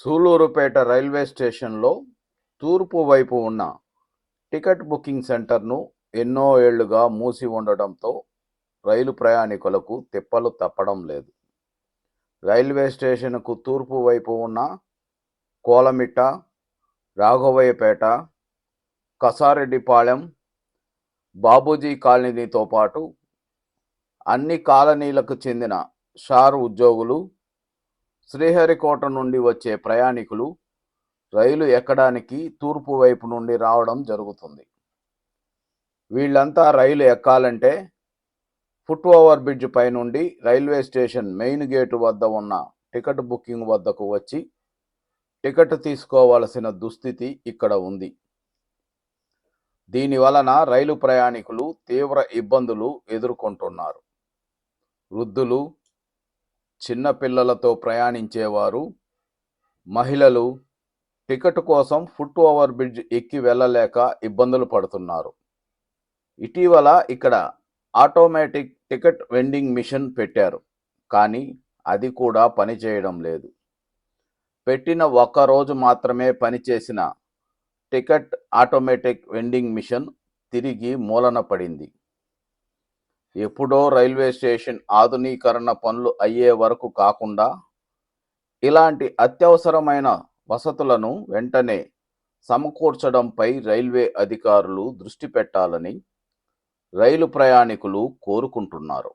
Sullurpeta railway స్టేషన్లో తూర్పు వైపు ఉన్న టికెట్ బుకింగ్ సెంటర్ను ఎన్నో ఏళ్ళుగా మూసి ఉండడంతో రైలు ప్రయాణికులకు తిప్పలు తప్పడం లేదు. రైల్వే స్టేషన్కు తూర్పు వైపు ఉన్న కోలమిట్ట రాఘవయ్యపేట కసారెడ్డిపాళెం బాబూజీ కాలనీతో పాటు అన్ని కాలనీలకు చెందిన షార్ ఉద్యోగులు శ్రీహరికోట నుండి వచ్చే ప్రయాణికులు రైలు ఎక్కడానికి తూర్పు వైపు నుండి రావడం జరుగుతుంది. వీళ్ళంతా రైలు ఎక్కాలంటే ఫుట్ ఓవర్ బ్రిడ్జ్ పై నుండి రైల్వే స్టేషన్ మెయిన్ గేటు వద్ద ఉన్న టికెట్ బుకింగ్ వద్దకు వచ్చి టికెట్ తీసుకోవలసిన దుస్థితి ఇక్కడ ఉంది. దీని వలన రైలు ప్రయాణికులు తీవ్ర ఇబ్బందులు ఎదుర్కొంటున్నారు. వృద్ధులు చిన్నపిల్లలతో ప్రయాణించేవారు. మహిళలు టికెట్ కోసం ఫుట్ ఓవర్ బ్రిడ్జ్ ఎక్కి వెళ్ళలేక ఇబ్బందులు పడుతున్నారు. ఇటీవల ఇక్కడ ఆటోమేటిక్ టికెట్ వెండింగ్ మిషన్ పెట్టారు. కానీ అది కూడా పనిచేయడం లేదు. పెట్టిన ఒక్క రోజు మాత్రమే పనిచేసిన టికెట్ ఆటోమేటిక్ వెండింగ్ మిషన్ తిరిగి మూలన పడింది. ఎప్పుడో రైల్వే స్టేషన్ ఆధునీకరణ పనులు అయ్యే వరకు కాకుండా ఇలాంటి అత్యవసరమైన వసతులను వెంటనే సమకూర్చడంపై రైల్వే అధికారులు దృష్టి పెట్టాలని రైలు ప్రయాణికులు కోరుకుంటున్నారు.